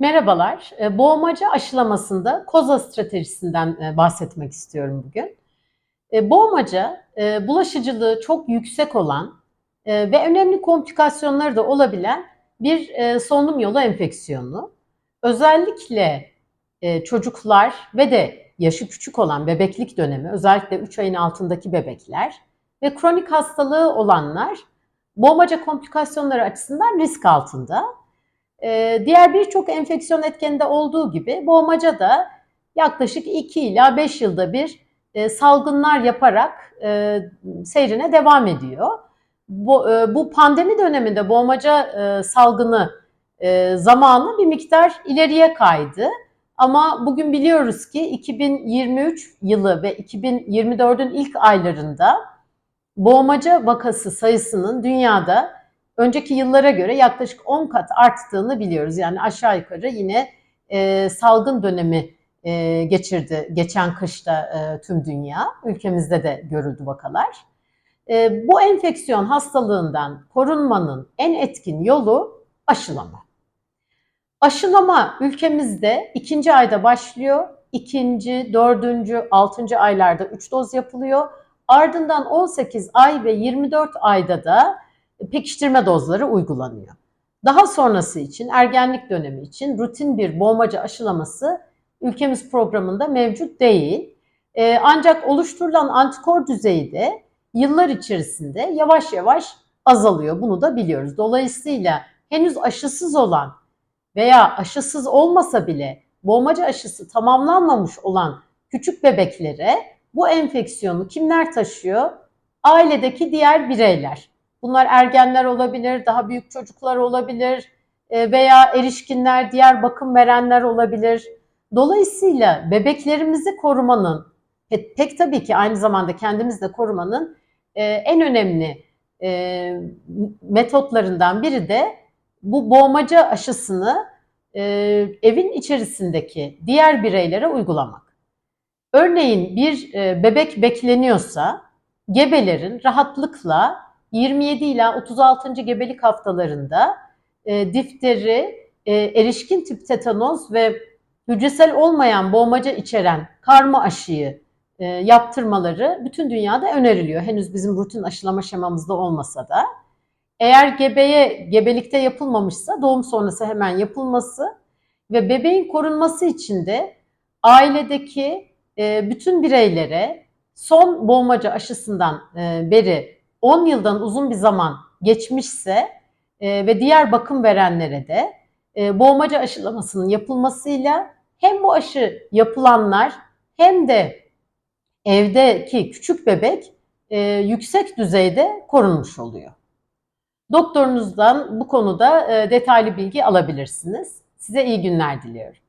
Merhabalar. E, Boğmaca aşılamasında koza stratejisinden e, bahsetmek istiyorum bugün. E, Boğmaca e, bulaşıcılığı çok yüksek olan e, ve önemli komplikasyonları da olabilen bir solunum yolu enfeksiyonu. Özellikle çocuklar ve de yaşı küçük olan bebeklik dönemi, özellikle 3 ayın altındaki bebekler ve kronik hastalığı olanlar boğmaca komplikasyonları açısından risk altında. Ee, diğer birçok enfeksiyon etkeninde olduğu gibi boğmaca da yaklaşık 2 ila 5 yılda bir e, salgınlar yaparak e, seyrine devam ediyor. Bu, e, bu pandemi döneminde boğmaca e, salgını e, zamanı bir miktar ileriye kaydı. Ama bugün biliyoruz ki 2023 yılı ve 2024'ün ilk aylarında boğmaca vakası sayısının dünyada önceki yıllara göre yaklaşık 10 kat arttığını biliyoruz. Yani aşağı yukarı yine e, salgın dönemi e, geçirdi geçen kışta e, tüm dünya. Ülkemizde de görüldü vakalar. E, bu enfeksiyon hastalığından korunmanın en etkin yolu aşılama. Aşılama ülkemizde ikinci ayda başlıyor. İkinci, dördüncü, altıncı aylarda 3 doz yapılıyor. Ardından 18 ay ve 24 ayda da pekiştirme dozları uygulanıyor. Daha sonrası için, ergenlik dönemi için rutin bir boğmaca aşılaması ülkemiz programında mevcut değil. Ee, ancak oluşturulan antikor düzeyi de yıllar içerisinde yavaş yavaş azalıyor. Bunu da biliyoruz. Dolayısıyla henüz aşısız olan veya aşısız olmasa bile boğmaca aşısı tamamlanmamış olan küçük bebeklere bu enfeksiyonu kimler taşıyor? Ailedeki diğer bireyler. Bunlar ergenler olabilir, daha büyük çocuklar olabilir e, veya erişkinler, diğer bakım verenler olabilir. Dolayısıyla bebeklerimizi korumanın, pek tabii ki aynı zamanda kendimizi de korumanın e, en önemli e, metotlarından biri de bu boğmaca aşısını evin içerisindeki diğer bireylere uygulamak. Örneğin bir bebek bekleniyorsa gebelerin rahatlıkla 27 ila 36. gebelik haftalarında e, difteri, e, erişkin tip tetanoz ve hücresel olmayan boğmaca içeren karma aşıyı e, yaptırmaları bütün dünyada öneriliyor. Henüz bizim rutin aşılama şemamızda olmasa da. Eğer gebeye gebelikte yapılmamışsa doğum sonrası hemen yapılması ve bebeğin korunması için de ailedeki e, bütün bireylere son boğmaca aşısından e, beri 10 yıldan uzun bir zaman geçmişse e, ve diğer bakım verenlere de e, boğmaca aşılamasının yapılmasıyla hem bu aşı yapılanlar hem de evdeki küçük bebek e, yüksek düzeyde korunmuş oluyor. Doktorunuzdan bu konuda e, detaylı bilgi alabilirsiniz. Size iyi günler diliyorum.